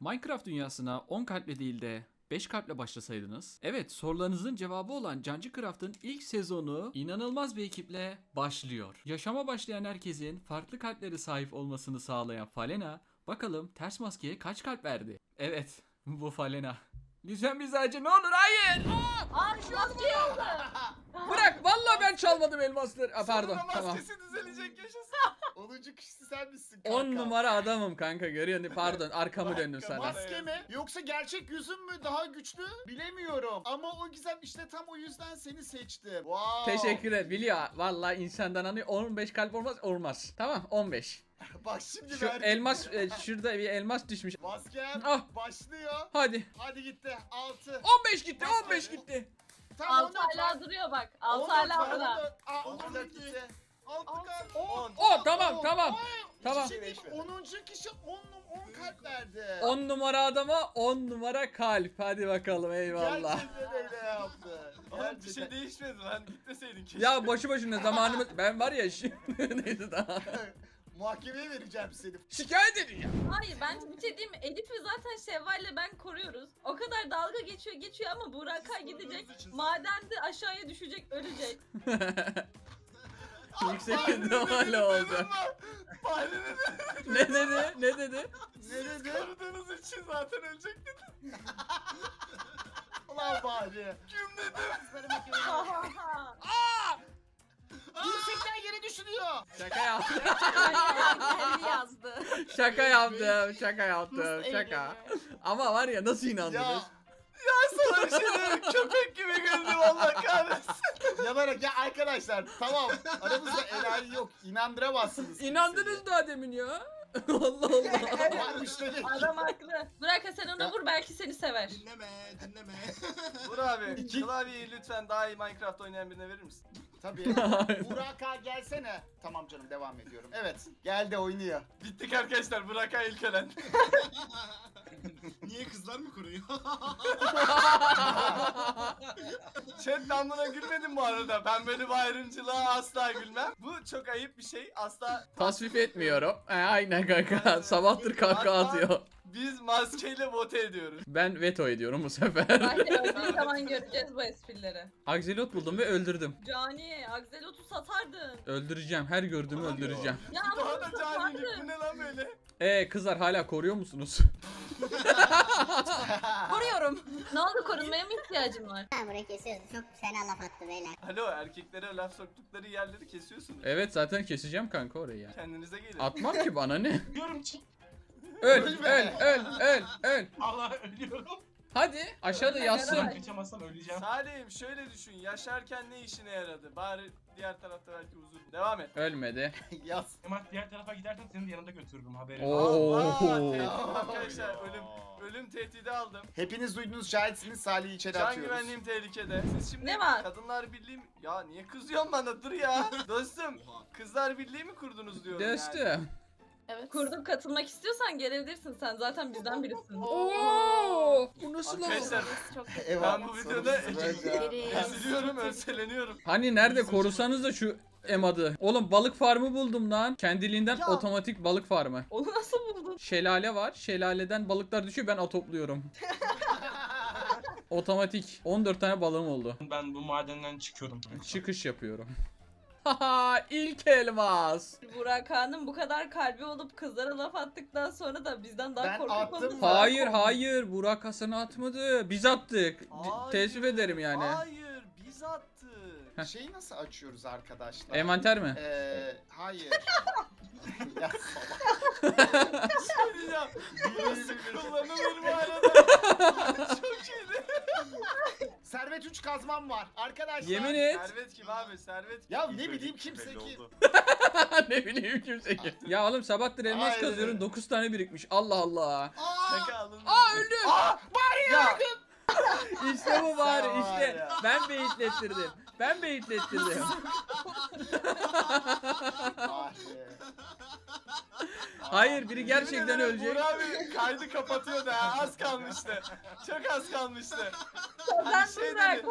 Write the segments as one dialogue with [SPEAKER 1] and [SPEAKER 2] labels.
[SPEAKER 1] Minecraft dünyasına 10 kalple değil de 5 kalple başlasaydınız. Evet sorularınızın cevabı olan Cancı Craft'ın ilk sezonu inanılmaz bir ekiple başlıyor. Yaşama başlayan herkesin farklı kalpleri sahip olmasını sağlayan Falena bakalım ters maskeye kaç kalp verdi? Evet bu Falena. Lütfen bizi acı ne olur hayır. Aa,
[SPEAKER 2] Aa maske oldu.
[SPEAKER 1] bırak vallahi ben çalmadım elmasları. Aa, pardon
[SPEAKER 3] Sonunda
[SPEAKER 1] tamam.
[SPEAKER 3] maskesi düzelecek yaşasın.
[SPEAKER 4] 10. kişisi sen misin kanka?
[SPEAKER 1] 10 numara adamım kanka görüyorsun pardon arkamı döndüm sana.
[SPEAKER 4] Maske mi? Yoksa gerçek yüzün mü daha güçlü? Bilemiyorum. Ama o gizem işte tam o yüzden seni seçtim. Wow.
[SPEAKER 1] Teşekkür ederim. Biliyor. Vallahi insandan hani 15 kalp olmaz olmaz. Tamam 15.
[SPEAKER 4] Bak şimdi
[SPEAKER 1] Şu
[SPEAKER 4] verdim.
[SPEAKER 1] elmas e, şurada bir elmas düşmüş.
[SPEAKER 4] Maskem
[SPEAKER 1] Ah.
[SPEAKER 4] başlıyor.
[SPEAKER 1] Hadi.
[SPEAKER 4] Hadi gitti. 6.
[SPEAKER 1] 15 gitti 15 gitti.
[SPEAKER 4] Tamam
[SPEAKER 2] Altı hala duruyor bak. Altı
[SPEAKER 4] Hala
[SPEAKER 2] orada.
[SPEAKER 4] Aa,
[SPEAKER 3] 14
[SPEAKER 4] 14
[SPEAKER 3] gitti.
[SPEAKER 4] Gitti. 6
[SPEAKER 2] Altı.
[SPEAKER 4] kalp.
[SPEAKER 3] On.
[SPEAKER 1] Oh tamam tamam. Tamam.
[SPEAKER 4] Tamam. 10. kişi 10 10 kalp verdi.
[SPEAKER 1] 10 numara adama 10 numara kalp. Hadi bakalım eyvallah.
[SPEAKER 4] Gerçekten öyle yaptı.
[SPEAKER 3] Oğlum bir
[SPEAKER 4] Gerçekten.
[SPEAKER 3] şey değişmedi lan gitmeseydin keşke.
[SPEAKER 1] Ya boşu boşuna zamanımız ben var ya şimdi neydi daha.
[SPEAKER 4] Muhakemeye vereceğim seni.
[SPEAKER 1] Şikayet edeceğim.
[SPEAKER 2] Hayır ben bir şey diyeyim mi? Elif'i zaten Şevval'le ben koruyoruz. O kadar dalga geçiyor geçiyor ama Burak'a gidecek. Madende aşağıya düşecek ölecek.
[SPEAKER 1] Yüksek ihtimalle oldu.
[SPEAKER 3] Farenin
[SPEAKER 1] Ne dedi? Ne dedi?
[SPEAKER 4] Ne dedi?
[SPEAKER 3] aradığınız için zaten ölecektin.
[SPEAKER 4] Ulan bari.
[SPEAKER 3] Kim dedi?
[SPEAKER 2] Ha ha ha.
[SPEAKER 4] Yüksekten yere düşürüyor.
[SPEAKER 1] Şaka yaptım.
[SPEAKER 2] Kendi yazdı.
[SPEAKER 1] Şaka yaptım. Şaka yaptım.
[SPEAKER 2] Nasıl
[SPEAKER 1] Şaka. Ama var ya nasıl
[SPEAKER 4] Ya
[SPEAKER 1] inandınız?
[SPEAKER 3] Sana bir şey diyeyim. Köpek gibi güldüm Allah kahretsin.
[SPEAKER 4] Yanarak ya arkadaşlar tamam aramızda enayi yok inandıramazsınız.
[SPEAKER 1] İnandınız daha demin ya. Allah Allah.
[SPEAKER 2] Adam haklı. Burak sen ona vur belki seni sever.
[SPEAKER 5] Dinleme, dinleme.
[SPEAKER 3] Vur abi.
[SPEAKER 4] İki-
[SPEAKER 3] Klavyeyi lütfen daha iyi Minecraft oynayan birine verir misin?
[SPEAKER 4] Tabii. Burak Ağa gelsene. Tamam canım devam ediyorum. Evet geldi oynuyor.
[SPEAKER 3] Bittik arkadaşlar. Burak'a ilk
[SPEAKER 5] kızlar mı kuruyor?
[SPEAKER 3] Chat ben buna gülmedim bu arada. Ben böyle bir ayrımcılığa asla gülmem. Bu çok ayıp bir şey. Asla
[SPEAKER 1] Tasvip etmiyorum. E, aynen kanka. Sabahtır kahkaha atıyor.
[SPEAKER 3] biz maskeyle vote ediyoruz.
[SPEAKER 1] Ben veto ediyorum bu sefer.
[SPEAKER 2] Belki öldüğü zaman göreceğiz bu esprileri.
[SPEAKER 1] Akzelot buldum ve öldürdüm.
[SPEAKER 2] Cani, Akzelot'u satardın.
[SPEAKER 1] Öldüreceğim. Her gördüğümü öldüreceğim.
[SPEAKER 2] Ya
[SPEAKER 3] Daha da
[SPEAKER 2] satardın.
[SPEAKER 3] canilik. Bu ne lan böyle?
[SPEAKER 1] E kızlar hala koruyor musunuz?
[SPEAKER 2] Koruyorum. ne oldu korunmaya mı ihtiyacım var?
[SPEAKER 6] Ha burayı kesiyoruz. Çok fena laf attı beyler.
[SPEAKER 3] Alo erkeklere laf soktukları yerleri kesiyorsunuz.
[SPEAKER 1] evet zaten keseceğim kanka orayı ya.
[SPEAKER 3] Kendinize gelin.
[SPEAKER 1] Atmam ki bana ne?
[SPEAKER 5] Ölüyorum çık.
[SPEAKER 1] Öl, öl, öl, öl, öl.
[SPEAKER 5] Allah ölüyorum.
[SPEAKER 1] Hadi aşağıda.
[SPEAKER 2] Beraber.
[SPEAKER 5] Kaçamazsam öleceğim.
[SPEAKER 3] Salih'im şöyle düşün. Yaşarken ne işine yaradı? Bari diğer tarafta belki huzur. Devam et.
[SPEAKER 1] Ölmedi.
[SPEAKER 4] Yaz.
[SPEAKER 5] Ama diğer tarafa gidersen seni de yanında götürürüm haberin.
[SPEAKER 1] Oo.
[SPEAKER 3] Tehdit
[SPEAKER 4] Oo.
[SPEAKER 3] arkadaşlar ölüm ölüm tehdidi aldım.
[SPEAKER 4] Hepiniz duydunuz şahitsiniz Salih'i içeri
[SPEAKER 3] Can
[SPEAKER 4] atıyoruz.
[SPEAKER 3] güvenliğim tehlikede. Siz şimdi
[SPEAKER 2] Ne var?
[SPEAKER 3] Kadınlar Birliği mi? Ya niye kızıyorsun bana? Dur ya. Dostum, Kızlar Birliği mi kurdunuz diyorum yani.
[SPEAKER 1] Dostum.
[SPEAKER 2] Evet. Kurduk katılmak istiyorsan gelebilirsin sen zaten bizden birisin.
[SPEAKER 1] Oo, bu nasıl
[SPEAKER 3] Arkadaşlar
[SPEAKER 2] Çok
[SPEAKER 3] ben bu videoda eziliyorum, örseleniyorum.
[SPEAKER 1] Hani nerede korusanız da şu emadı. Oğlum balık farmı buldum lan. Kendiliğinden
[SPEAKER 2] Ya.
[SPEAKER 1] otomatik balık farmı.
[SPEAKER 2] Onu nasıl buldun?
[SPEAKER 1] Şelale var. Şelaleden balıklar düşüyor ben topluyorum. otomatik. 14 tane balığım oldu.
[SPEAKER 5] Ben bu madenden çıkıyorum.
[SPEAKER 1] Çıkış yapıyorum. İlk elmas.
[SPEAKER 2] Burak Han'ın bu kadar kalbi olup kızlara laf attıktan sonra da bizden daha
[SPEAKER 4] Ben
[SPEAKER 2] korkak
[SPEAKER 4] attım
[SPEAKER 2] oldu.
[SPEAKER 4] mı?
[SPEAKER 1] Hayır hayır Burak Hasan atmadı. Biz attık.
[SPEAKER 3] Hayır,
[SPEAKER 1] Teessüf ederim yani.
[SPEAKER 3] Hayır, biz attık.
[SPEAKER 4] Şeyi nasıl açıyoruz arkadaşlar?
[SPEAKER 1] Envanter mi?
[SPEAKER 4] Eee hayır. ya salak.
[SPEAKER 3] Söyleyeceğim. Nasıl kullanılır bu arada? Çok iyiydi.
[SPEAKER 4] Servet 3 kazmam var. Arkadaşlar.
[SPEAKER 1] Yemin et.
[SPEAKER 3] Servet kim abi? Servet kim?
[SPEAKER 4] Ya ne bileyim kimse ki.
[SPEAKER 1] ne bileyim kimse ki. Ya oğlum sabahtır elmas
[SPEAKER 4] Aynen.
[SPEAKER 1] kazıyorum 9 tane birikmiş. Allah Allah.
[SPEAKER 3] Şaka alın.
[SPEAKER 1] Aa öldü.
[SPEAKER 3] Ya
[SPEAKER 1] İşte bu bari işte.
[SPEAKER 4] var ya.
[SPEAKER 1] Ben beyitlettirdim. Ben beyitlettirdim.
[SPEAKER 4] Be.
[SPEAKER 1] Hayır biri gerçekten ölecek.
[SPEAKER 3] Burak abi kaydı kapatıyordu ha. Az kalmıştı. Çok az kalmıştı.
[SPEAKER 2] Ben
[SPEAKER 3] Hani şey dedi.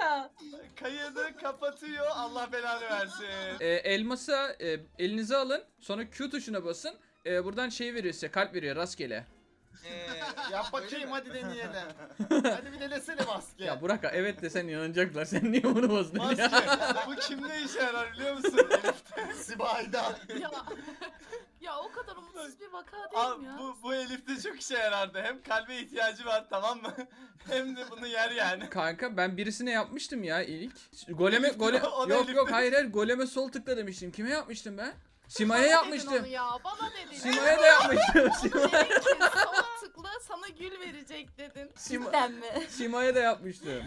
[SPEAKER 3] Kaydı kapatıyor. Allah belanı versin.
[SPEAKER 1] Ee, elmasa e, elinize alın. Sonra Q tuşuna basın. Ee, buradan şey veriyor size kalp veriyor rastgele.
[SPEAKER 3] Ee,
[SPEAKER 4] Yap bakayım hadi deneyelim. hadi bir denesene maske.
[SPEAKER 1] Ya Burak evet desen inanacaklar. Sen niye bunu bozdun
[SPEAKER 3] Maske.
[SPEAKER 1] ya?
[SPEAKER 3] Bu kimde işe yarar biliyor musun?
[SPEAKER 4] Sibayda.
[SPEAKER 7] ya, ya o kadar umutsuz bir vaka değil
[SPEAKER 3] Al,
[SPEAKER 7] mi ya?
[SPEAKER 3] bu, bu Elif'te çok işe yarardı. Hem kalbe ihtiyacı var tamam mı? Hem de bunu yer yani.
[SPEAKER 1] Kanka ben birisine yapmıştım ya ilk. Goleme gole
[SPEAKER 3] o da
[SPEAKER 1] yok yok hayır hayır goleme sol tıkla demiştim. Kime yapmıştım ben? Sima'ya
[SPEAKER 7] Bana dedin
[SPEAKER 1] yapmıştım.
[SPEAKER 7] onu ya, bana dedin.
[SPEAKER 1] Sima'ya da yapmıştım. Sima'ya,
[SPEAKER 7] dedin ki sola tıkla sana gül verecek dedin.
[SPEAKER 1] Sima,
[SPEAKER 2] Cidden mi?
[SPEAKER 1] Sima'ya da yapmıştım.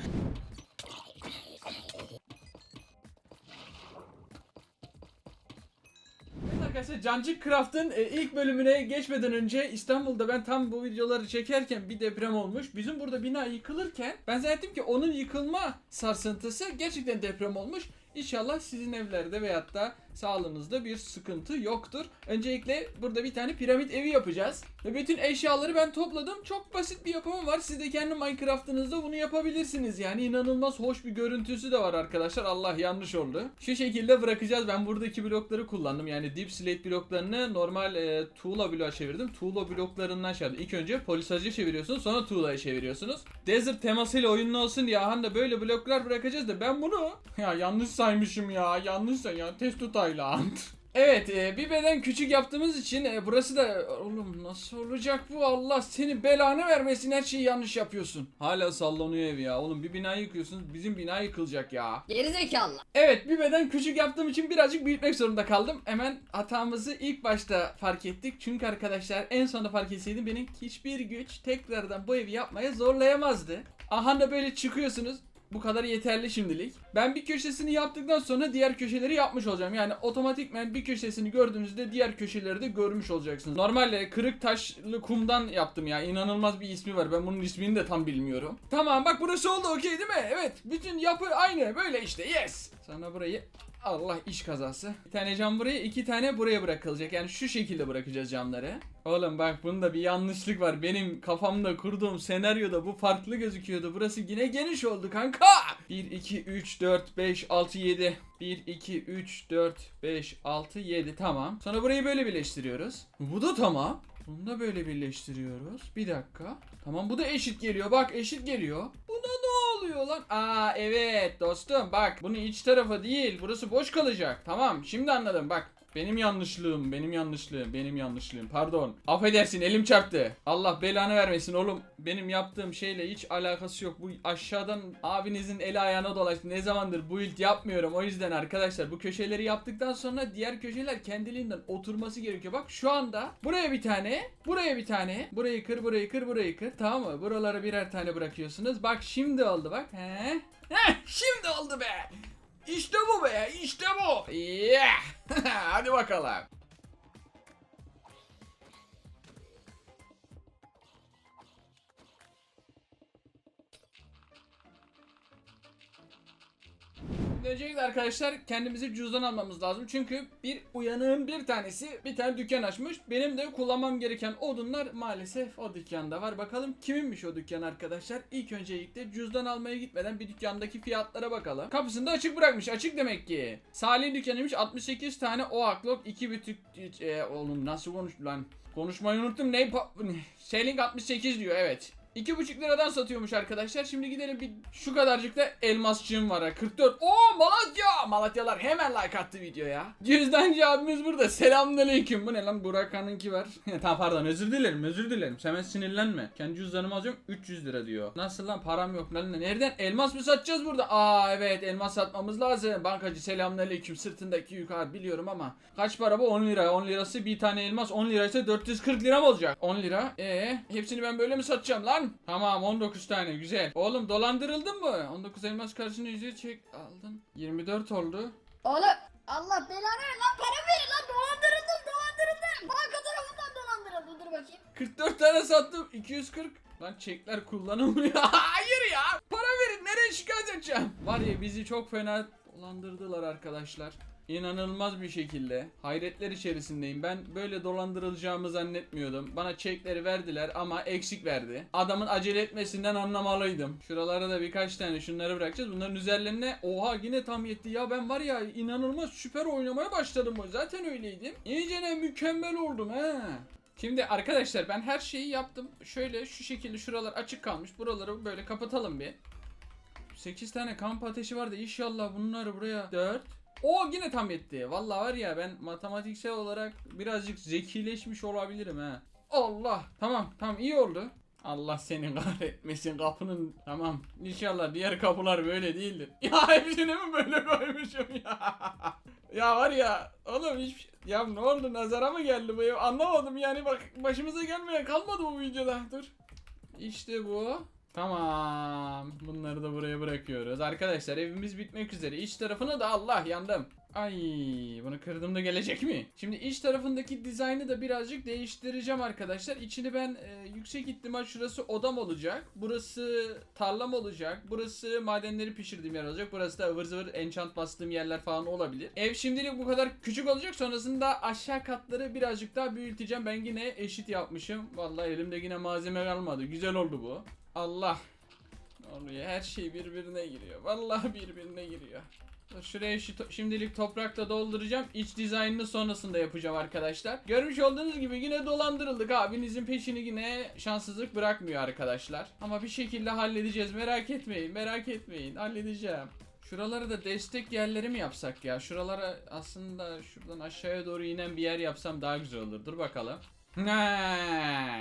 [SPEAKER 1] Arkadaşlar Cancık Craft'ın e, ilk bölümüne geçmeden önce İstanbul'da ben tam bu videoları çekerken bir deprem olmuş. Bizim burada bina yıkılırken ben zannettim ki onun yıkılma sarsıntısı gerçekten deprem olmuş. İnşallah sizin evlerde veyahut da sağlığınızda bir sıkıntı yoktur. Öncelikle burada bir tane piramit evi yapacağız. Ve bütün eşyaları ben topladım. Çok basit bir yapımı var. Siz de kendi Minecraft'ınızda bunu yapabilirsiniz. Yani inanılmaz hoş bir görüntüsü de var arkadaşlar. Allah yanlış oldu. Şu şekilde bırakacağız. Ben buradaki blokları kullandım. Yani Deep Slate bloklarını normal e, tuğla bloğa çevirdim. Tuğla bloklarından şey yaptım. İlk önce polisajı çeviriyorsunuz. Sonra tuğlaya çeviriyorsunuz. Desert temasıyla oyunlu olsun diye Ahan'da böyle bloklar bırakacağız da ben bunu ya yanlış saymışım ya. Yanlış say ya. Testo Tayland. Evet e, bir beden küçük yaptığımız için e, burası da oğlum nasıl olacak bu Allah seni belanı vermesin her şeyi yanlış yapıyorsun. Hala sallanıyor ev ya oğlum bir bina yıkıyorsunuz bizim bina yıkılacak ya.
[SPEAKER 6] Gerizekalı.
[SPEAKER 1] Evet bir beden küçük yaptığım için birazcık büyütmek zorunda kaldım. Hemen hatamızı ilk başta fark ettik. Çünkü arkadaşlar en sonunda fark etseydim benim hiçbir güç tekrardan bu evi yapmaya zorlayamazdı. Aha da böyle çıkıyorsunuz. Bu kadar yeterli şimdilik. Ben bir köşesini yaptıktan sonra diğer köşeleri yapmış olacağım. Yani otomatikmen bir köşesini gördüğünüzde diğer köşeleri de görmüş olacaksınız. Normalde kırık taşlı kumdan yaptım ya. İnanılmaz bir ismi var. Ben bunun ismini de tam bilmiyorum. Tamam bak burası oldu okey değil mi? Evet. Bütün yapı aynı. Böyle işte. Yes. Sana burayı Allah iş kazası. Bir tane cam buraya, iki tane buraya bırakılacak. Yani şu şekilde bırakacağız camları. Oğlum bak bunda bir yanlışlık var. Benim kafamda kurduğum senaryoda bu farklı gözüküyordu. Burası yine geniş oldu kanka. 1, 2, 3, 4, 5, 6, 7. 1, 2, 3, 4, 5, 6, 7. Tamam. Sonra burayı böyle birleştiriyoruz. Bu da tamam. Bunu da böyle birleştiriyoruz. Bir dakika. Tamam bu da eşit geliyor. Bak eşit geliyor. Oluyor lan? Aa evet dostum bak. Bunun iç tarafı değil. Burası boş kalacak. Tamam şimdi anladım bak. Benim yanlışlığım, benim yanlışlığım, benim yanlışlığım. Pardon. Affedersin elim çarptı. Allah belanı vermesin oğlum. Benim yaptığım şeyle hiç alakası yok. Bu aşağıdan abinizin eli ayağına dolaştı. Ne zamandır bu ilt yapmıyorum. O yüzden arkadaşlar bu köşeleri yaptıktan sonra diğer köşeler kendiliğinden oturması gerekiyor. Bak şu anda buraya bir tane, buraya bir tane. Burayı kır, burayı kır, burayı kır. Tamam mı? Buralara birer tane bırakıyorsunuz. Bak şimdi oldu bak. He? Heh, şimdi oldu be. İşte bu be, işte bu. Yeah. Hadi bakalım. Öncelikle arkadaşlar kendimize cüzdan almamız lazım. Çünkü bir uyanığın bir tanesi bir tane dükkan açmış. Benim de kullanmam gereken odunlar maalesef o dükkanda var. Bakalım kiminmiş o dükkan arkadaşlar. İlk öncelikle cüzdan almaya gitmeden bir dükkandaki fiyatlara bakalım. Kapısını da açık bırakmış. Açık demek ki. Salih'in dükkanıymış 68 tane o aklok 2 bütük e, oğlum nasıl konuş lan. Konuşmayı unuttum. Ne? Selling 68 diyor evet. 2,5 liradan satıyormuş arkadaşlar. Şimdi gidelim bir şu kadarcık da elmasçığım var ha. 44. Oo Malatya. Malatyalar hemen like attı videoya. Cüzdancı abimiz burada. Selamünaleyküm. Bu ne lan? Burak Han'ınki var. tamam pardon özür dilerim özür dilerim. Sen hemen sinirlenme. Kendi cüzdanımı alıyorum 300 lira diyor. Nasıl lan param yok lan. Nereden? Elmas mı satacağız burada? Aa evet elmas satmamız lazım. Bankacı selamünaleyküm. Sırtındaki yukarı biliyorum ama. Kaç para bu? 10 lira. 10 lirası bir tane elmas. 10 liraysa 440 lira mı olacak? 10 lira. Ee, hepsini ben böyle mi satacağım lan? Tamam 19 tane güzel. Oğlum dolandırıldın mı? 19 elmas karşına yüzüğü çek aldın. 24 oldu.
[SPEAKER 6] Oğlum Allah belanı ver lan para verin lan dolandırıldım dolandırıldım. Banka tarafından dolandırıldım dur bakayım.
[SPEAKER 1] 44 tane sattım. 240. Lan çekler kullanılmıyor. Hayır ya. Para verin. Nereye şikayet edeceğim? Var ya bizi çok fena dolandırdılar arkadaşlar. İnanılmaz bir şekilde. Hayretler içerisindeyim. Ben böyle dolandırılacağımı zannetmiyordum. Bana çekleri verdiler ama eksik verdi. Adamın acele etmesinden anlamalıydım. Şuralara da birkaç tane şunları bırakacağız. Bunların üzerlerine oha yine tam yetti. Ya ben var ya inanılmaz süper oynamaya başladım. Zaten öyleydim. İyice ne mükemmel oldum he. Şimdi arkadaşlar ben her şeyi yaptım. Şöyle şu şekilde şuralar açık kalmış. Buraları böyle kapatalım bir. 8 tane kamp ateşi vardı. İnşallah bunları buraya 4. O yine tam yetti. Vallahi var ya ben matematiksel olarak birazcık zekileşmiş olabilirim ha. Allah. Tamam tamam iyi oldu. Allah seni kahretmesin kapının. Tamam. İnşallah diğer kapılar böyle değildir. Ya hepsini mi böyle koymuşum ya? ya var ya oğlum hiç ya ne oldu nazara mı geldi bu ev anlamadım yani bak başımıza gelmeye kalmadı bu videoda dur. İşte bu. Tamam. Bunları da buraya bırakıyoruz. Arkadaşlar evimiz bitmek üzere. İç tarafını da Allah yandım. Ay bunu kırdım da gelecek mi? Şimdi iç tarafındaki dizaynı da birazcık değiştireceğim arkadaşlar. İçini ben e, yüksek ihtimal şurası odam olacak. Burası tarlam olacak. Burası madenleri pişirdiğim yer olacak. Burası da ıvır zıvır enchant bastığım yerler falan olabilir. Ev şimdilik bu kadar küçük olacak. Sonrasında aşağı katları birazcık daha büyüteceğim. Ben yine eşit yapmışım. Vallahi elimde yine malzeme kalmadı. Güzel oldu bu. Allah. Oluyor. Her şey birbirine giriyor. Vallahi birbirine giriyor. Şuraya şu to- şimdilik toprakla dolduracağım. İç dizaynını sonrasında yapacağım arkadaşlar. Görmüş olduğunuz gibi yine dolandırıldık. Abinizin peşini yine şanssızlık bırakmıyor arkadaşlar. Ama bir şekilde halledeceğiz. Merak etmeyin. Merak etmeyin. Halledeceğim. Şuraları da destek yerleri mi yapsak ya? Şuralara aslında şuradan aşağıya doğru inen bir yer yapsam daha güzel olur. Dur bakalım.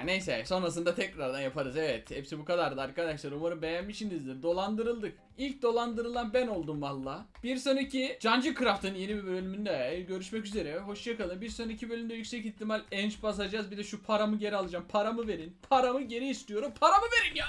[SPEAKER 1] Neyse sonrasında tekrardan yaparız evet. Hepsi bu kadardı arkadaşlar. Umarım beğenmişsinizdir. Dolandırıldık. İlk dolandırılan ben oldum valla. Bir sonraki Cancı Craft'ın yeni bir bölümünde görüşmek üzere. Hoşçakalın. Bir sonraki bölümde yüksek ihtimal enç basacağız. Bir de şu paramı geri alacağım. Paramı verin. Paramı geri istiyorum. Paramı verin ya